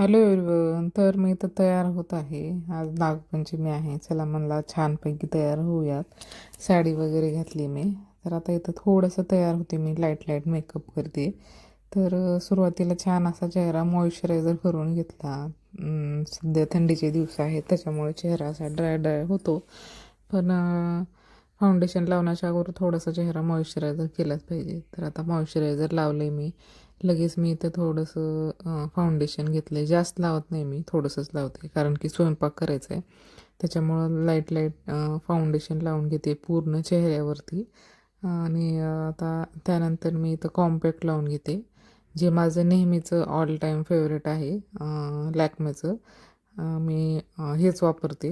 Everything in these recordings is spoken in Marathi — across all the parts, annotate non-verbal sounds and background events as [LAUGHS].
हॅलो एवरीवन तर मी तर तयार होत आहे. आज नागपंचमी आहे. चला म्हणला छानपैकी तयार होऊयात. साडी वगैरे घातली मी. तर आता इथं थोडंसं तयार होते मी. लाइट लाइट मेकअप करते. तर सुरुवातीला छान असा चेहरा मॉइश्चरायझर करून घेतला. सध्या थंडीचे दिवस आहेत. त्याच्यामुळे चेहरा असा ड्राय ड्राय होतो. पण फाउंडेशन लावण्याच्या अगोदर थोडासा चेहरा मॉइश्चरायझर केलाच पाहिजे. तर आता मॉइश्चरायझर लावले मी. लगेच मी इथं थोडंसं फाउंडेशन घेतलं आहे जास्त लावत नाही मी थोडंसंच लावते. कारण की स्वयंपाक करायचा आहे त्याच्यामुळं लाइट लाइट फाउंडेशन लावून घेते पूर्ण चेहऱ्यावरती. आणि आता त्यानंतर मी इथं कॉम्पॅक्ट लावून घेते. जे माझं नेहमीचं ऑल टाईम फेवरेट आहे लॅकमेचं मी हेच वापरते.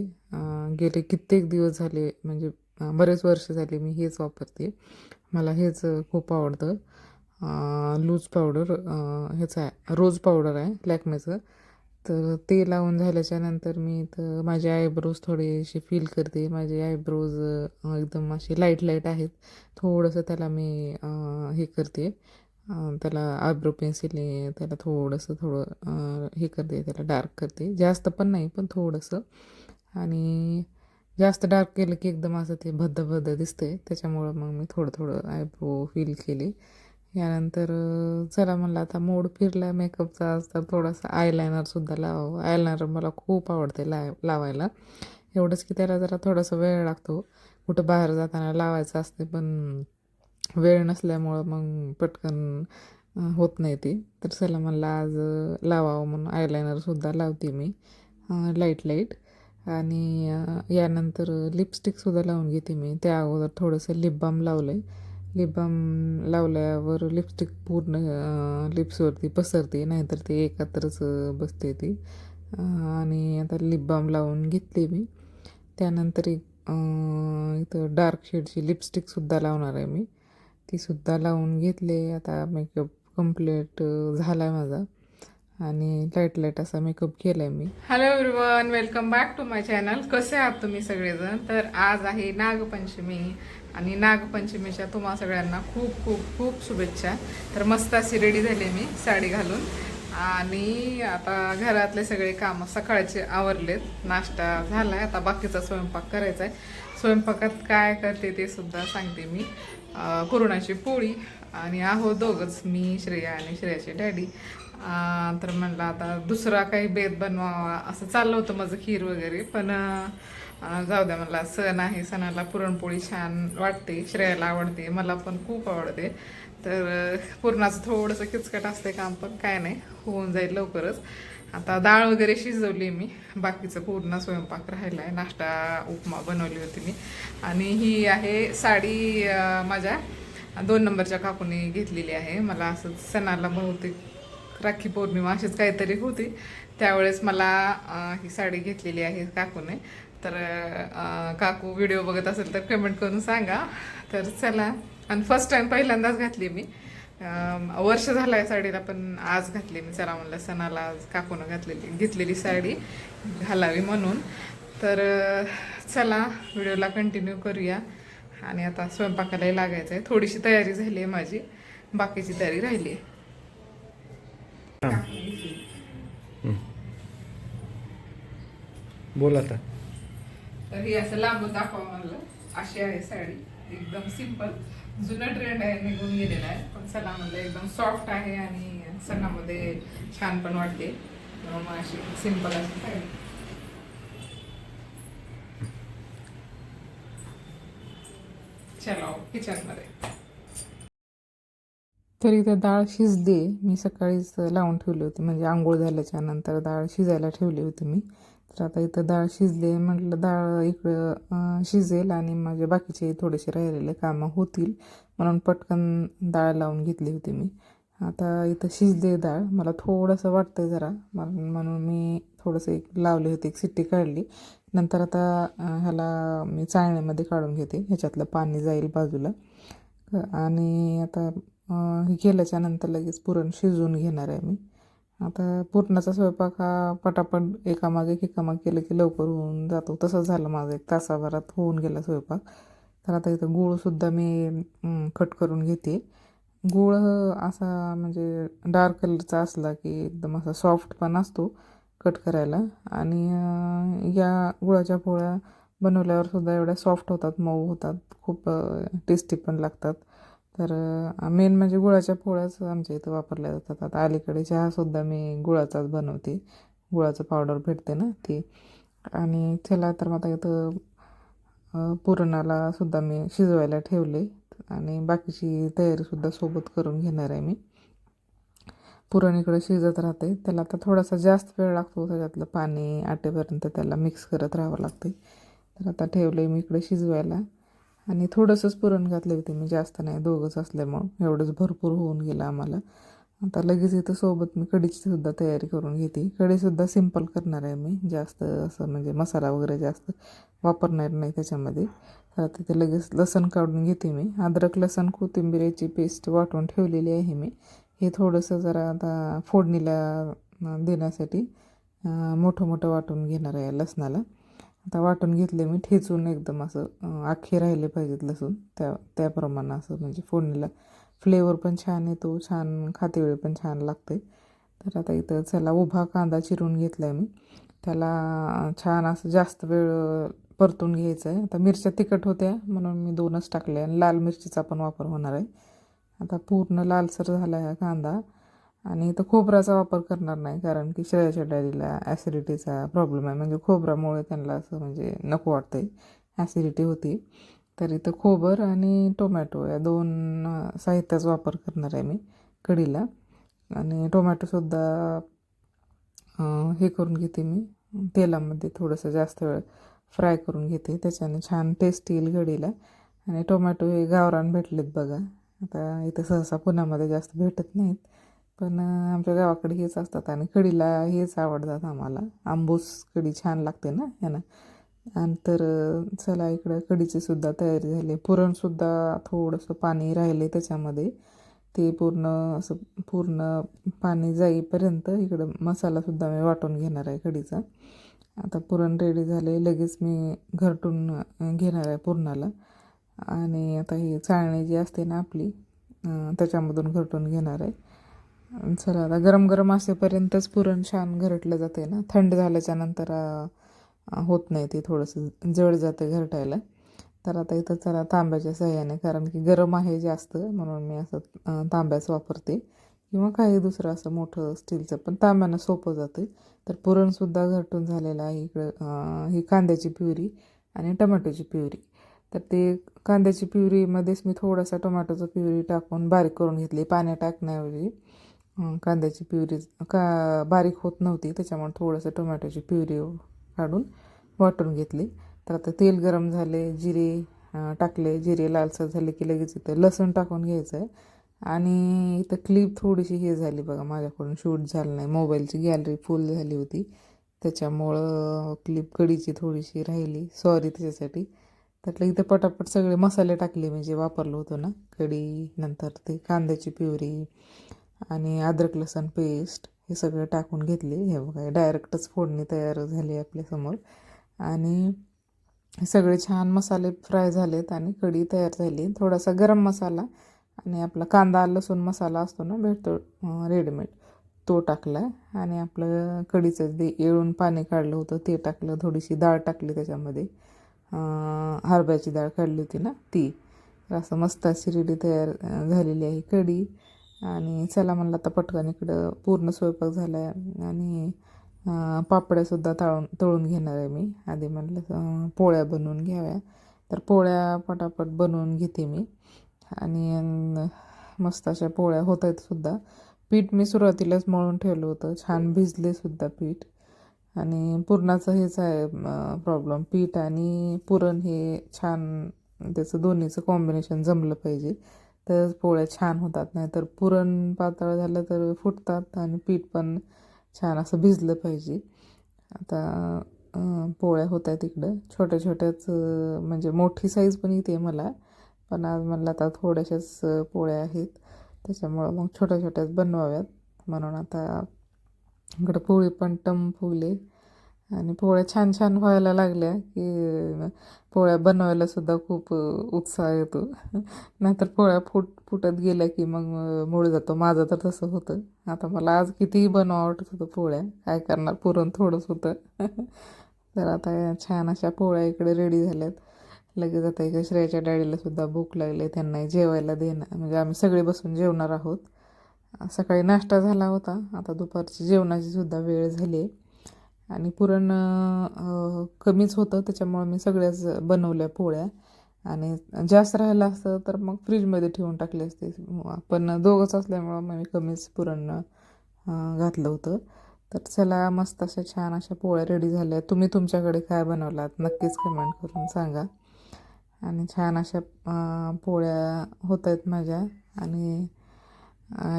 गेले कित्येक दिवस झाले म्हणजे बरेच वर्ष झाले मी हेच वापरते. मला हेच खूप आवडतं. लूज पावडर ह्याचं आहे रोज पावडर आहे लॅकमेचं. तर ते लावून झाल्याच्यानंतर मी तर माझे आयब्रोज थोडेसे फील करते. माझे आयब्रोज एकदम असे लाइट लाइट आहेत. थोडंसं त्याला मी हे करते. त्याला आयब्रो पेन्सिलने त्याला थोडंसं थोडं हे करते त्याला डार्क करते. जास्त पण नाही पण थोडंसं. आणि जास्त डार्क केलं की एकदम असं ते भद्द भद्द दिसते त्याच्यामुळं मग मी थोडं थोडं आयब्रो फील केले. यानंतर चला म्हणलं आता मूड फिरला मेकअपचा आज तर थोडासा आयलायनरसुद्धा लावावं. आयलायनर मला खूप आवडते लाय लावायला. एवढंच की त्याला जरा थोडासा वेळ लागतो. कुठं बाहेर जाताना लावायचं असते पण वेळ नसल्यामुळं मग पटकन होत नाही ते. तर चला म्हणलं आज लावावं म्हणून आयलायनरसुद्धा लावते मी लाइट लाइट आणि यानंतर लिपस्टिकसुद्धा लावून घेते मी. त्या अगोदर थोडंसं लिप बाम लावलं आहे लिप बाम लावल्यावर लिपस्टिक पूर्ण लिप्सवरती पसरते नाहीतर ते एकत्रच बसते ती. आणि आता लिप बाम लावून घेतली मी. त्यानंतर एक इथं डार्क शेडची लिपस्टिकसुद्धा लावणार आहे मी. तीसुद्धा लावून घेतले. आता मेकअप कंप्लीट झाला आहे माझा. आणि लाइट लाइट असा मेकअप केला आहे मी. Hello everyone welcome back to my channel कसे आहात तुम्ही सगळेजण? तर आज आहे नागपंचमी. आणि नागपंचमीच्या तुम्हा सगळ्यांना खूप खूप खूप शुभेच्छा. तर मस्त अशी रेडी झाली मी साडी घालून. आणि आता घरातले सगळे कामं सकाळचे आवरलेत. नाश्ता झालाय. आता बाकीचा स्वयंपाक करायचा आहे स्वयंपाकात काय करते ते सुद्धा सांगते मी. अं, पोळी आणि आहो दोघंच मी श्रेया आणि श्रेयाची डॅडी तर म्हणलं आता दुसरा काही बेत बनवावा असं चाललं होतं माझं खीर वगैरे. पण जाऊ द्या मला सण आहे सणाला पुरणपोळी छान वाटते श्रेयाला आवडते मला पण खूप आवडते. तर पुरणाचं थोडंसं किचकट असते काम पण काय नाही होऊन जाईल लवकरच. आता डाळ वगैरे शिजवली मी बाकीचं पूर्ण स्वयंपाक राहिला आहे नाश्ता उपमा बनवली होती मी. आणि ही आहे साडी माझ्या दोन नंबरच्या काकूने घेतलेली आहे. मला असं सणाला बहुतेक राखी पौर्णिमा अशीच काहीतरी होती. त्यावेळेस मला ही साडी घेतलेली आहे काकूने. तर काकू व्हिडिओ बघत असेल तर कमेंट करून सांगा. तर चला. आणि फर्स्ट टाइम पहिल्यांदाच घातली मी. वर्ष झालं आहे साडीला पण आज घातली मी. चला म्हणलं सणाला आज काकूनं घातलेली घेतलेली साडी घालावी म्हणून. तर चला व्हिडिओला कंटिन्यू करूया. आणि आता स्वयंपाकालाही लागायचं आहे थोडीशी तयारी झाली आहे माझी. बाकीची तयारी राहिली आहे बोल आता. तर ही असं लांबून दाखवा म्हणलं. अशी आहे साडी. एकदम सिंपल जुनं ट्रेंड आहे निघून गेलेला आहे. पण सणामध्ये म्हणलं एकदम सॉफ्ट आहे आणि सणामध्ये छान पण वाटते. म्हणून मग अशी सिंपल अशी साडी. चलो किचनमध्ये. तर इथं डाळ शिजली. मी सकाळीच लावून ठेवली होती. म्हणजे आंघोळ झाल्याच्यानंतर डाळ शिजायला ठेवली होती मी. तर आता इथं डाळ शिजले म्हटलं डाळ इकडं शिजेल आणि माझे बाकीचे थोडेसे राहिलेले कामं होतील म्हणून पटकन डाळ लावून घेतली होती मी. आता इथं शिजले डाळ. मला थोडंसं वाटतंय जरा. म्हणून म्हणून मी थोडंसं एक लावली होती एक सिट्टी काढली. नंतर आता ह्याला मी चाळण्यामध्ये काढून घेते. ह्याच्यातलं पाणी जाईल बाजूला. आणि आता हे केल्याच्यानंतर लगेच पुरण शिजवून घेणार आहे मी. आता पुरणाचा स्वयंपाक हा पटापट एकामागे एक एकामागे केलं की लवकर होऊन जातो. तसंच झालं माझं. एक तासाभरात होऊन गेला स्वयंपाक. तर आता इथं गूळसुद्धा मी कट करून घेते. गूळ असा म्हणजे डार्क कलरचा असला की एकदम असा सॉफ्ट पण असतो कट करायला. आणि या गुळाच्या पोळ्या बनवल्यावर सुद्धा एवढ्या सॉफ्ट होतात मऊ होतात खूप टेस्टी पण लागतात. तर मेन म्हणजे गुळाच्या पोळ्याच आमच्या इथं वापरल्या जातात. आता अलीकडे चहासुद्धा मी गुळाचाच बनवते. गुळाचं पावडर भेटते ना ती. आणि त्याला तर मग आता इथं पुरणाला सुद्धा मी शिजवायला ठेवले. आणि बाकीची तयारीसुद्धा सोबत करून घेणार आहे मी. पुरण इकडं शिजत राहते. त्याला आता थोडासा जास्त वेळ लागतो. त्याच्यातलं पाणी आटेपर्यंत त्याला मिक्स करत राहावं लागते तर आता ठेवलं मी इकडे शिजवायला. आणि थोडंसंच पुरण घातले होते मी जास्त नाही दोघंच असल्यामुळं. एवढंच भरपूर होऊन गेलं आम्हाला. आता लगेच इथं सोबत मी कढीचीसुद्धा तयारी करून घेते. कढीसुद्धा सिंपल करणार आहे मी. जास्त असं म्हणजे मसाला वगैरे जास्त वापरणार नाही त्याच्यामध्ये. तर आता ते लगेच लसण काढून घेते मी. अद्रक लसण कोथिंबीरची पेस्ट वाटून ठेवलेली आहे मी. हे थोडंसं जरा आता फोडणीला देण्यासाठी मोठं मोठं वाटून घेणार आहे लसणाला. आता वाटून घेतले मी ठेचून एकदम असं आखे अख्खे राहिले पाहिजेत लसूण. त्या त्याप्रमाणे असं म्हणजे फोडणीला. फ्लेवर पण छान येतो छान खातेवेळी पण छान लागते तर आता इथं चला उभा कांदा चिरून घेतला आहे मी. त्याला छान असं जास्त वेळ परतून घ्यायचं आहे आता मिरच्या तिखट होत्या म्हणून मी दोनच टाकल्या. आणि लाल मिरचीचा पण वापर होणार आहे. आता पूर्ण लालसर झाला आहे कांदा. आणि इथं खोबऱ्याचा वापर करणार नाही कारण की शेळ्याच्या डायरीला ॲसिडिटीचा प्रॉब्लेम आहे. म्हणजे खोबऱ्यामुळे त्यांना असं म्हणजे नको वाटतंय. ॲसिडिटी होती. तर इथं खोबर आणि टोमॅटो या दोन साहित्याचा वापर करणार आहे मी कढीला आणि टोमॅटोसुद्धा हे करून घेते मी. तेलामध्ये थोडंसं जास्त वेळ फ्राय करून घेते. त्याच्याने छान टेस्ट येईल कडीला. आणि टोमॅटो हे गावरान भेटलेत बघा. आता इथं सहसा पुण्यामध्ये जास्त भेटत नाहीत. पण आमच्या गावाकडे हेच असतात आणि कढीला हेच आवडतात आम्हाला. आंबूस कढी छान लागते ना यानं आणि तर चला इकडं कढीची सुद्धा तयारी झाली. पुरणसुद्धा थोडंसं पाणी राहिले त्याच्यामध्ये. ते पूर्ण असं पूर्ण पाणी जाईपर्यंत इकडं मसालासुद्धा मी वाटून घेणार आहे कढीचा. आता पुरण रेडी झाले लगेच मी घरटून घेणार आहे पुरणाला. आणि आता ही चाळणी जी असते ना आपली त्याच्यामधून घरटून घेणार आहे. चला आता गरम गरम असेपर्यंतच पुरण छान घरटलं जाते ना. थंड झाल्याच्यानंतर होत नाही ते थोडंसं जड जाते घरटायला. तर आता इथं चला तांब्याच्या सहाय्याने कारण की गरम आहे जास्त म्हणून मी असं तांब्याच वापरते. किंवा काही दुसरं असं मोठं स्टीलचं पण तांब्यानं सोपं जातं तर पुरणसुद्धा घरटून झालेलं आहे इकडं ही कांद्याची प्युरी आणि टोमॅटोची प्युरी. तर ते कांद्याची प्युरीमध्येच मी थोडासा टोमॅटोचं प्युरी टाकून बारीक करून घेतली पाण्यात टाकण्याऐवजी. कांद्याची प्युरी का बारीक होत नव्हती त्याच्यामुळे थोडंसं टोमॅटोची प्युरी काढून वाटून घेतली. तर आता तेल गरम झाले जिरे टाकले. जिरे लालसर झाले की लगेच इथं लसूण टाकून घ्यायचं आहे आणि इथं क्लिप थोडीशी हे झाली बघा माझ्याकडून शूट झालं नाही. मोबाईलची गॅलरी फुल झाली होती. त्याच्यामुळं क्लिप कडीची थोडीशी राहिली. सॉरी त्याच्यासाठी. त्यातलं इथं पटापट सगळे मसाले टाकले मी जे वापरलं होतो ना कढी नंतर ते कांद्याची प्युरी आणि अद्रक लसूण पेस्ट हे सगळं टाकून घेतले. हे बघा डायरेक्टच फोडणी तयार झाली आपल्यासमोर आणि सगळे छान मसाले फ्राय झालेत आणि कढी तयार झाली. थोडासा गरम मसाला आणि आपला कांदा लसूण मसाला असतो ना भेटतो रेडीमेड. तो टाकला आणि आपलं कढीचं जे येळून पाणी काढलं होतं ते टाकलं. थोडीशी डाळ टाकली त्याच्यामध्ये. हरभ्याची हरभऱ्याची डाळ काढली होती ना ती. तर असं मस्त अशी रेडी तयार झालेली आहे कढी. आणि चला म्हणलं आता पटकन इकडं पूर्ण स्वयंपाक झाला आहे आणि पापड्यासुद्धा तळून तळून घेणार आहे मी. आधी म्हणलं पोळ्या बनवून घ्याव्या. तर पोळ्या पटापट बनवून घेते मी. आणि मस्त अशा पोळ्या होत आहेत सुद्धा. पीठ मी सुरुवातीलाच मळून ठेवलं होतं. छान भिजले सुद्धा पीठ. आणि पुरणाचं हेच आहे प्रॉब्लेम पीठ आणि पुरण हे छान त्याचं दोन्हीचं कॉम्बिनेशन जमलं पाहिजे. तर पोळ्या छान होतात नाही तर पुरण पातळ झालं तर फुटतात आणि पीठ पण छान असं भिजलं पाहिजे. आता पोळ्या होत आहेत इकडं. छोट्या छोट्याच म्हणजे मोठी साईज पण येते मला पण आज म्हणलं आता थोड्याशाच पोळ्या आहेत. त्याच्यामुळं मग छोट्या छोट्याच बनवाव्यात. म्हणून आता इकडं पोळी पण टम फुगले. आणि पोळ्या छान छान व्हायला लागल्या की पोळ्या बनवायला सुद्धा खूप उत्साह येतो. नाहीतर पोळ्या फुट फुटत गेल्या की मग मूळ जातो. माझं तर तसं होतं. आता मला आज कितीही बनवा वाटत होतं पोळ्या. काय करणार? पुरण थोडंच होतं. तर आता छान अशा पोळ्या इकडे रेडी झाल्यात. लगेच आता एका श्रेयाच्या डॅडीला सुद्धा भूक लागली. त्यांनाही जेवायला देणं म्हणजे आम्ही सगळे बसून जेवणार आहोत. सकाळी नाश्ता झाला होता. आता दुपारची जेवणाची सुद्धा वेळ झाली आहे. आणि पुरण कमीच होतं त्याच्यामुळं मी सगळ्याच बनवल्या पोळ्या. आणि जास्त राहिलं असतं तर मग फ्रीजमध्ये ठेवून टाकले असते. पण दोघंच असल्यामुळं मग मी कमीच पुरण घातलं होतं. तर चला मस्त अशा छान अशा पोळ्या रेडी झाल्या. तुम्ही तुमच्याकडे काय बनवलात? नक्कीच कमेंट करून सांगा. आणि छान अशा पोळ्या होत आहेत माझ्या. आणि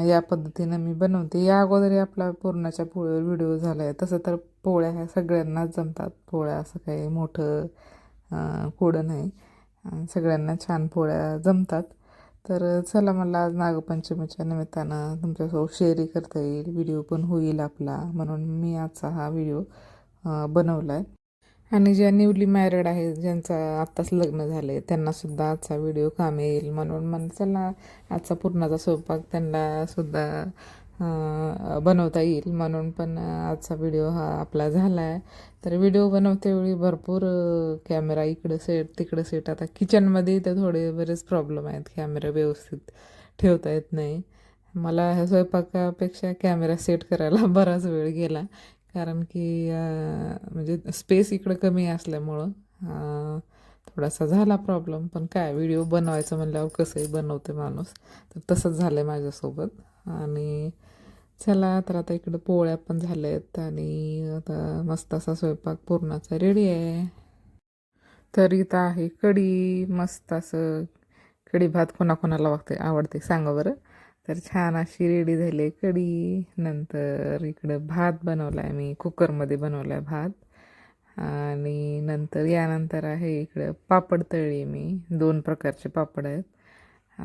या पद्धतीनं मी बनवते. या अगोदरही आपला पुरणाच्या पोळ्यावर व्हिडिओ झाला आहे तसं तर पोळ्या ह्या सगळ्यांनाच जमतात. पोळ्या असं काही मोठं कोडं नाही. सगळ्यांना छान पोळ्या जमतात. तर चला मला आज नागपंचमीच्या निमित्तानं तुमच्यासोबत शेअरही करता येईल. व्हिडिओ पण होईल आपला. म्हणून मी आजचा हा व्हिडिओ बनवला आहे आणि ज्या न्यूली मॅरिड आहेत ज्यांचं आत्ताच लग्न झालं आहे त्यांनासुद्धा आजचा व्हिडिओ काम येईल. म्हणून मन चला आजचा पूर्णाचा स्वयंपाक त्यांनासुद्धा बनवता येईल म्हणून पण आजचा व्हिडिओ हा आपला झाला आहे. तर व्हिडिओ बनवतेवेळी भरपूर कॅमेरा इकडं सेट तिकडं सेट आता किचनमध्ये तर थोडे बरेच प्रॉब्लेम आहेत. कॅमेरा व्यवस्थित ठेवता येत नाही. मला ह्या स्वयंपाकापेक्षा कॅमेरा सेट करायला [LAUGHS] बराच वेळ गेला. कारण की म्हणजे स्पेस इकडं कमी असल्यामुळं थोडासा झाला प्रॉब्लेम पण काय व्हिडिओ बनवायचं म्हणल्यावर कसंही बनवते माणूस. तर तसंच झालं आहे माझ्यासोबत. आणि चला तर आता इकडं पोळ्या पण झाल्या आहेत आणि आता मस्त असा स्वयंपाक पूर्णाचा रेडी आहे. तर इथं आहे कढी मस्त असं कढी भात कोणाकोणाला वागते आवडते सांगा बरं. तर छान अशी रेडी झाली आहे कढी. नंतर इकडं भात बनवला आहे मी कुकरमध्ये बनवला आहे भात. आणि नंतर यानंतर आहे इकडं पापड तळी मी दोन प्रकारचे पापड आहेत.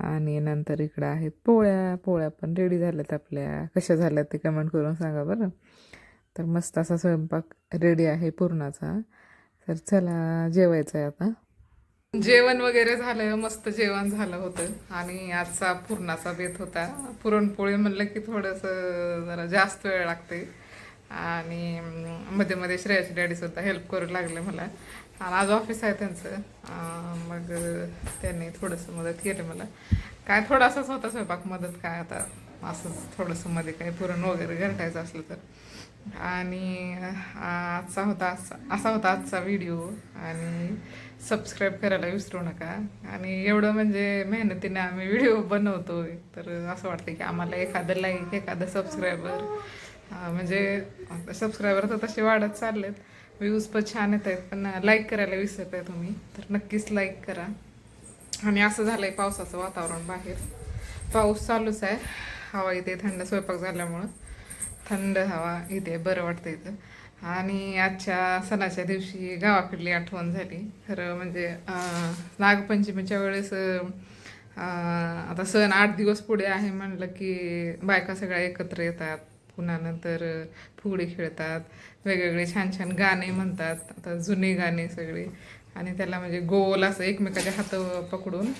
आणि नंतर इकडं आहेत पोळ्या पोळ्या पण रेडी झाल्यात आपल्या. कशा झाल्यात ते कमेंट करून सांगा बरं. तर मस्त असा स्वयंपाक रेडी आहे पूर्णाचा. तर चला जेवायचं आहे आता. जेवण वगैरे झालं मस्त जेवण झालं होतं. आणि आजचा पुरणाचा बेत होता. पुरणपोळी म्हणलं की थोडंसं जरा जास्त वेळ लागते. आणि मध्ये मध्ये श्रेयाची डॅडी सुद्धा हेल्प करू लागले मला. आणि आज ऑफिस आहे त्यांचं. मग त्यांनी थोडंसं मदत केली मला. काय थोडासाच होता स्वयंपाक मदत काय आता असंच थोडंसं मध्ये काही पुरण वगैरे घरटायचं असलं तर. आणि आजचा होता असा असा होता आजचा व्हिडिओ आणि सबस्क्राईब करायला विसरू नका. आणि एवढं म्हणजे मेहनतीने आम्ही व्हिडिओ बनवतो तर असं वाटतं की आम्हाला एखादं लाईक एखादं सबस्क्रायबर म्हणजे सबस्क्रायबर तर तसे वाढत चाललेत. व्ह्यूज पण छान येत आहेत पण लाईक करायला विसरत आहे तुम्ही. तर नक्कीच लाईक करा. आणि असं झालंय पावसाचं वातावरण बाहेर. पाऊस चालूच आहे. हवा इथे थंड स्वयंपाक झाल्यामुळं. थंड हवा इथे बरं वाटतं इथं. आणि आजच्या सणाच्या दिवशी गावाकडली आठवण झाली. खरं म्हणजे नागपंचमीच्या वेळेस आता सण आठ दिवस पुढे आहे म्हणलं की बायका सगळ्या एकत्र येतात. पुन्हा नंतर फुगडी खेळतात. वेगवेगळे छान छान गाणे म्हणतात. आता जुने गाणे सगळे. आणि त्याला म्हणजे गोल असं एकमेकाच्या हात पकडून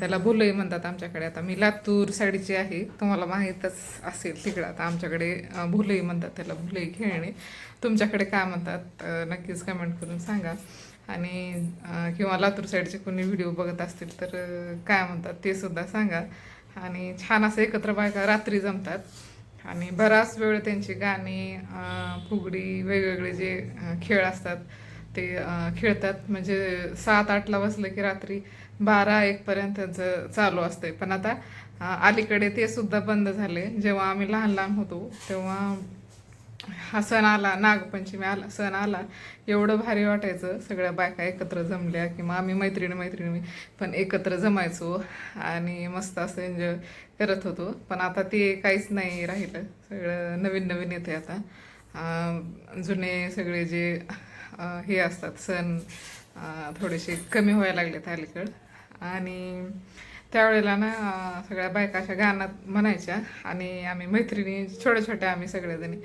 त्याला भुलई म्हणतात आमच्याकडे. आता मी लातूर साईडची आहे. तुम्हाला माहीतच असेल तिकडं. आता आमच्याकडे भुलई म्हणतात त्याला भुलई खेळणे. तुमच्याकडे काय म्हणतात? नक्कीच कमेंट करून सांगा. आणि किंवा लातूर साईडचे कोणी व्हिडिओ बघत असतील तर काय म्हणतात ते सुद्धा सांगा. आणि छान असं एकत्र बायका रात्री जमतात. आणि बराच वेळ त्यांची गाणी फुगडी वेगवेगळे जे खेळ असतात ते खेळतात. म्हणजे सात आठला बसलं की रात्री बारा एकपर्यंत त्यांचं चालू असतंय. पण आता अलीकडे ते सुद्धा बंद झाले. जेव्हा आम्ही लहान लहान होतो तेव्हा हा सण आला नागपंचमी आला सण आला. एवढं भारी वाटायचं. सगळ्या बायका एकत्र जमल्या किंवा आम्ही मैत्रिणी मैत्रिणी. पण एकत्र जमायचो आणि मस्त असं एन्जॉय करत होतो. पण आता ते काहीच नाही राहिलं. सगळं नवीन नवीन येते आता. जुने सगळे जे हे असतात सण थोडेसे कमी व्हायला लागलेत अलीकडं. आणि त्यावेळेला ना सगळ्या बायका अशा गाण्यात म्हणायच्या आणि आम्ही मैत्रिणी छोट्या छोट्या आम्ही सगळ्याजणी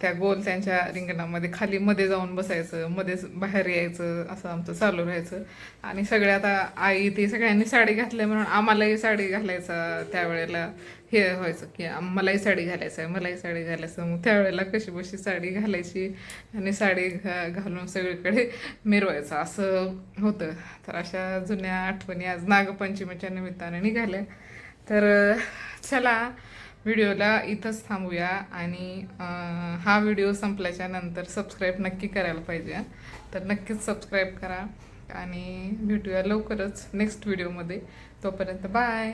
त्या गोल त्यांच्या रिंगणामध्ये खाली मध्ये जाऊन बसायचं मध्येच बाहेर यायचं असं आमचं चालू राहायचं. आणि सगळ्या आता आई ती सगळ्यांनी साडी घातली म्हणून आम्हालाही साडी घालायचा त्यावेळेला हे व्हायचं की मलाही साडी घालायचं आहे मलाही साडी घालायचं. मग त्यावेळेला कशी बशी साडी घालायची आणि साडी घा घालून सगळीकडे मिरवायचं. असं होतं. तर अशा जुन्या आठवणी आज नागपंचमीच्या निमित्ताने निघाल्या. तर चला व्हिडिओला इथंच थांबूया आणि हा व्हिडिओ संपल्याच्या नंतर सबस्क्राईब नक्की करायला पाहिजे. तर नक्कीच सबस्क्राईब करा आणि भेटूया लवकरच नेक्स्ट व्हिडिओमध्ये तोपर्यंत बाय